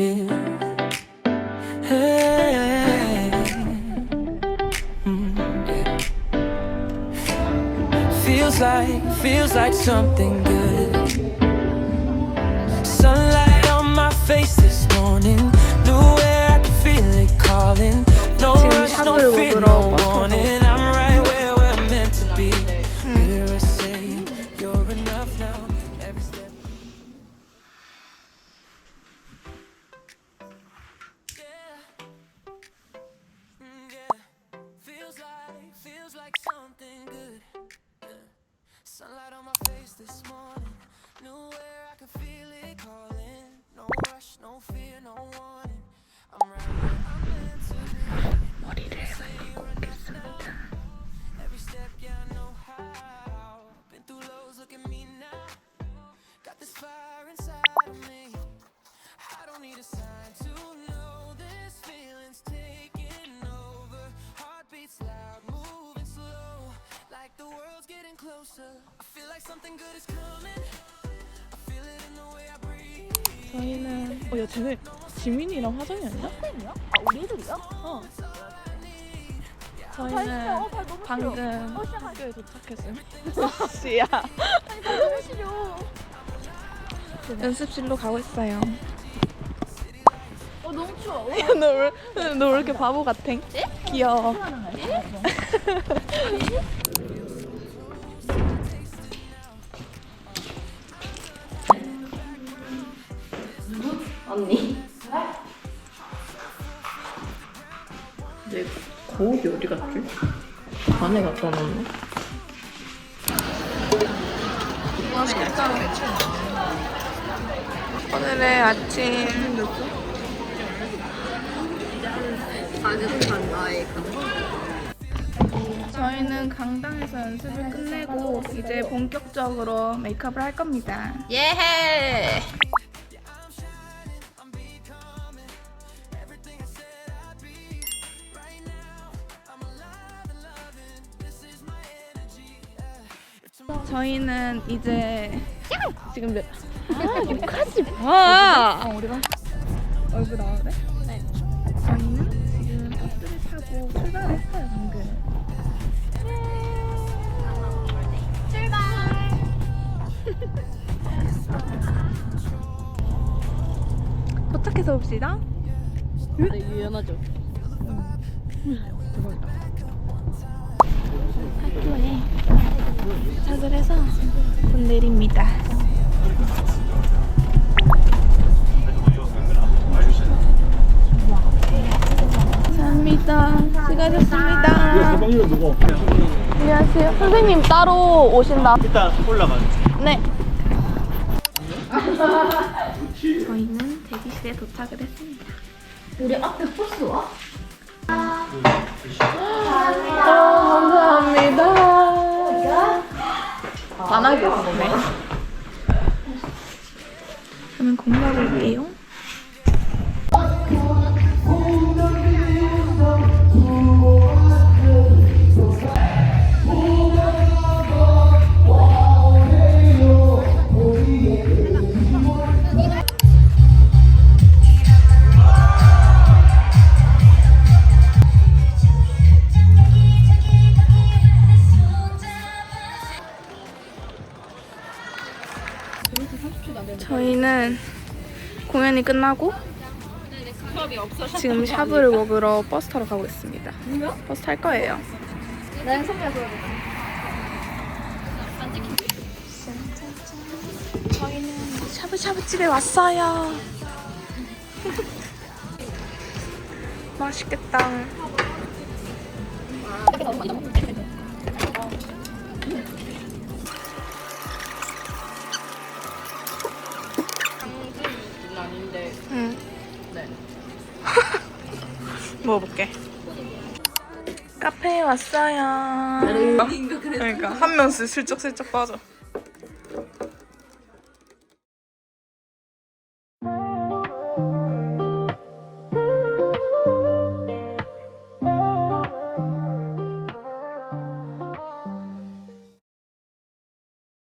Feels like, feels like something good. Sunlight on my face this morning. Knew where I could feel it calling. No rush, no fear, no warning. I'm right where we're meant to be. You're enough now. this morning. Knew where I could feel it calling. No rush, no fear, no warning. I'm right where I'm meant to be. 머리를 말리고 오겠습니다. Every step, yeah, I know how. 저희는 어야 쟤네 지민이랑 화정이 아니야? 팬이야? 아 우리 애들이야? 어. 잘 저희는 어, 발 너무 방금. 어. 학교에 도착했습니다. 씨야. 아니 발 너무 시려. 연습실로 가고 있어요. 어 너무 추워. 너왜 너왜 이렇게 바보 같아? 귀여워. 언니. 내 거울이 어디 갔지? 안에 갖다 놨네. 맛있겠다. 오늘의 아침. 저희는 강당에서 연습을 끝내고 이제 본격적으로 메이크업을 할 겁니다. 예헤. 저희는 이제 지금 몇? 아, 욕하지 마. 어, 우리가 얼굴 돼? 네. 저희는 지금 버스를 타고 출발했어요 방금. 출발. 도착해서 봅시다. 네, 유연하죠. 학교에 도착을 해서 곧 내립니다. 감사합니다. 수고하셨습니다. 누구? 안녕하세요. 선생님 따로 오신다. 일단 올라가요. 네. 저희는 대기실에 도착을 했습니다. 우리 앞에 버스 와? 아, 감사합니다. 만하게 했네. 저는 공부하고 올게요. 공연이 끝나고 지금 샤브를 먹으러 버스 타러 가고 있습니다. 버스 탈 거예요. 저희는 샤브샤브 집에 왔어요. 맛있겠다. 먹어볼게. 카페에 왔어요. 그러니까 한 명씩 슬쩍슬쩍 빠져.